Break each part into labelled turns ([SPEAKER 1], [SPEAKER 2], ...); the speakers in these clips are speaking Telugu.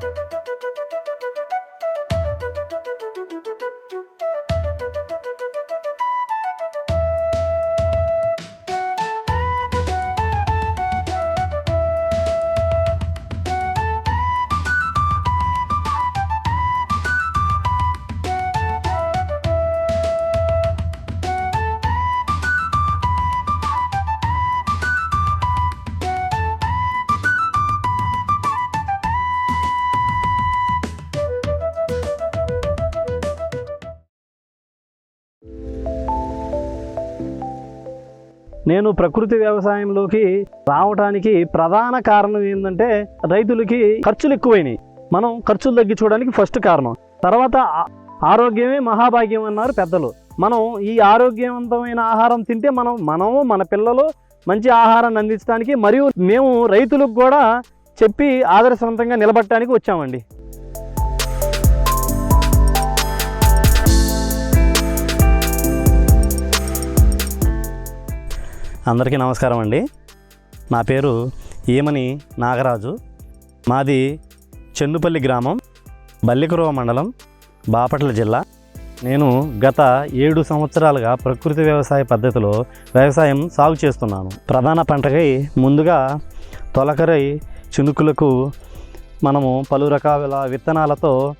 [SPEAKER 1] thank you నేను ప్రకృతి వ్యవసాయంలోకి రావడానికి ప్రధాన కారణం ఏంటంటే రైతులకి ఖర్చులు ఎక్కువైనాయి. మనం ఖర్చులు తగ్గించుకోవడానికి ఫస్ట్ కారణం. తర్వాత ఆరోగ్యమే మహాభాగ్యం అన్నారు పెద్దలు. మనం ఈ ఆరోగ్యవంతమైన ఆహారం తింటే మనం మనము మన పిల్లలు మంచి ఆహారాన్ని అందించడానికి మరియు మేము రైతులకు కూడా చెప్పి ఆదర్శవంతంగా నిలబట్టడానికి వచ్చామండి. అందరికీ నమస్కారం అండి. నా పేరు ఏమని నాగరాజు. మాది చెన్నుపల్లి గ్రామం బల్లికురవ మండలం బాపట్ల జిల్లా. నేను గత ఏడు సంవత్సరాలుగా ప్రకృతి వ్యవసాయ పద్ధతిలో వ్యవసాయం సాగు చేస్తున్నాను. ప్రధాన పంటకై ముందుగా తొలకరై చినుకులకు మనము పలు రకాల విత్తనాలతో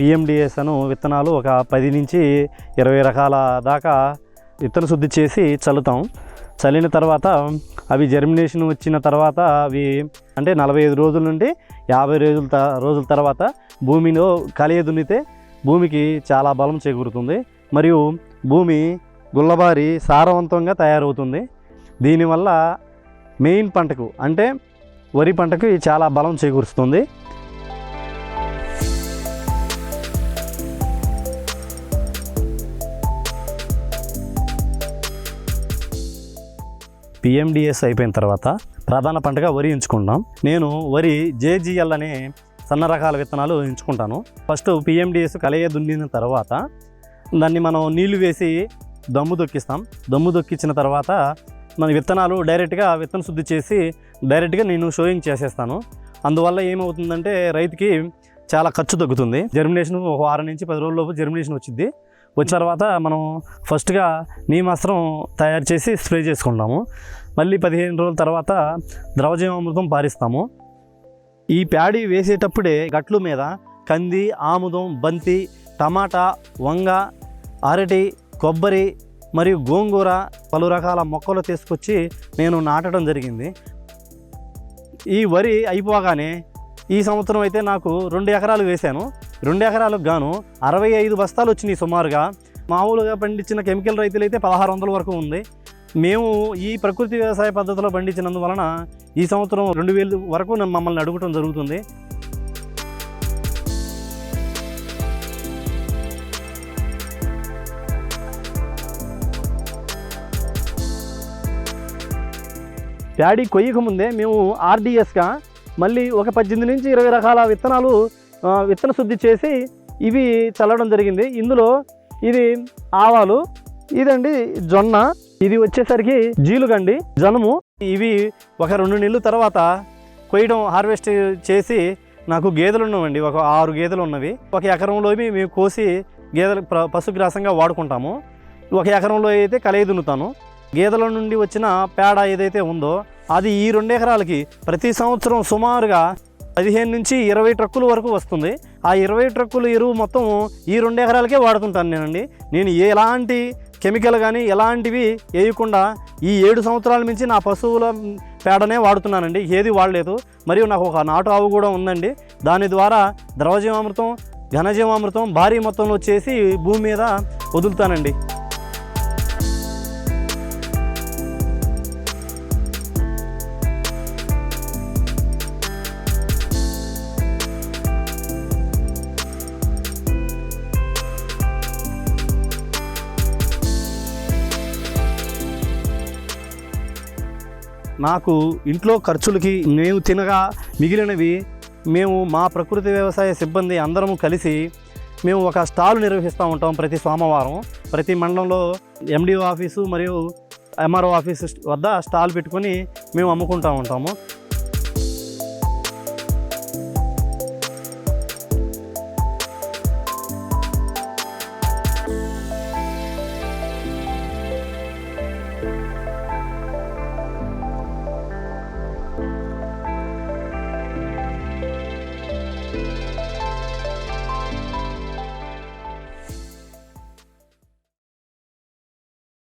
[SPEAKER 1] పిఎండిఎస్ అను విత్తనాలు ఒక పది నుంచి ఇరవై రకాల దాకా విత్తన శుద్ధి చేసి చల్లుతాం. చల్లిన తర్వాత అవి జర్మినేషన్ వచ్చిన తర్వాత అవి అంటే నలభై ఐదు రోజుల నుండి యాభై రోజుల త- రోజుల తర్వాత భూమిలో కలియ దున్నితే భూమికి చాలా బలం చేకూరుతుంది. మరియు భూమి గుల్లబారి సారవంతంగా తయారవుతుంది. దీనివల్ల మెయిన్ పంటకు అంటే వరి పంటకు చాలా బలం చేకూరుస్తుంది. పిఎండిఎస్ అయిపోయిన తర్వాత ప్రధాన పంటగా వరి ఎంచుకుంటాం నేను వరి జేజిఎల్ అనే సన్న రకాల విత్తనాలు ఎంచుకుంటాను. ఫస్ట్ పిఎండిఎస్ కలయ దున్నిన తర్వాత దాన్ని మనం నీళ్ళు వేసి దమ్ము దొక్కిస్తాం దమ్ము దొక్కించిన తర్వాత మన విత్తనాలు డైరెక్ట్గా విత్తన శుద్ధి చేసి డైరెక్ట్గా నేను షోయింగ్ చేసేస్తాను. అందువల్ల ఏమవుతుందంటే రైతుకి చాలా ఖర్చు తగ్గుతుంది. జర్మినేషన్ ఒక వారం నుంచి పది రోజుల జర్మినేషన్ వచ్చింది వచ్చిన తర్వాత మనం ఫస్ట్గా నీమాస్త్రం తయారు చేసి స్ప్రే చేసుకుంటాము. మళ్ళీ పదిహేను రోజుల తర్వాత ద్రవజీవామృతం పారిస్తాము. ఈ ప్యాడీ వేసేటప్పుడే గట్లు మీద కంది ఆముదం బంతి టమాటా వంగ అరటి కొబ్బరి మరియు గోంగూర పలు రకాల మొక్కలు తీసుకొచ్చి నేను నాటడం జరిగింది. ఈ వరి అయిపోగానే ఈ సంవత్సరం అయితే నాకు రెండు ఎకరాలు వేశాను. రెండు ఎకరాలకు గాను అరవై ఐదు బస్తాలు వచ్చినాయి సుమారుగా. మామూలుగా పండించిన కెమికల్ రైతులు అయితే పదహారు వందల వరకు ఉంది. మేము ఈ ప్రకృతి వ్యవసాయ పద్ధతిలో పండించినందువలన ఈ సంవత్సరం రెండు వేలు వరకు మమ్మల్ని అడగటం జరుగుతుంది. ప్యాడీ కొయ్యక ముందే మేము ఆర్డీఎస్గా మళ్ళీ ఒక పద్దెనిమిది నుంచి ఇరవై రకాల విత్తనాలు విత్తన శుద్ధి చేసి ఇవి చల్లడం జరిగింది. ఇందులో ఇది ఆవాలు ఇదండి జొన్న. ఇది వచ్చేసరికి జీలుగండి జనుము. ఇవి ఒక రెండు నెలల తర్వాత కొయ్యడం హార్వెస్ట్ చేసి నాకు గేదెలు ఉన్నవండి. ఒక ఆరు గేదెలు ఉన్నవి. ఒక ఎకరంలో మేము కోసి గేదెలు పశుగ్రాసంగా వాడుకుంటాము. ఒక ఎకరంలో అయితే కలయి దున్నుతాను. గేదెల నుండి వచ్చిన పేడ ఏదైతే ఉందో అది ఈ రెండు ఎకరాలకి ప్రతి సంవత్సరం సుమారుగా పదిహేను నుంచి ఇరవై ట్రక్కుల వరకు వస్తుంది. ఆ ఇరవై ట్రక్కుల ఎరువు మొత్తం ఈ రెండు ఎకరాలకే వాడుతుంటాను నేనండి. నేను ఎలాంటి కెమికల్ కానీ ఎలాంటివి వేయకుండా ఈ ఏడు సంవత్సరాల నుంచి నా పశువుల పేడనే వాడుతున్నానండి. ఏది వాడలేదు. మరియు నాకు ఒక నాటు ఆవు కూడా ఉందండి. దాని ద్వారా ద్రవజీవామృతం ఘనజీవామృతం భారీ మొత్తంలో చేసి భూమి మీద వదులుతానండి. నాకు ఇంట్లో ఖర్చులకి మేము తినగా మిగిలినవి మేము మా ప్రకృతి వ్యవసాయ సిబ్బంది అందరము కలిసి మేము ఒక స్టాల్ నిర్వహిస్తూ ఉంటాం ప్రతి సోమవారం. ప్రతి మండలంలో ఎండిఓ ఆఫీసు మరియు ఎంఆర్ఓ ఆఫీసు వద్ద స్టాల్ పెట్టుకొని మేము అమ్ముకుంటూ ఉంటాము.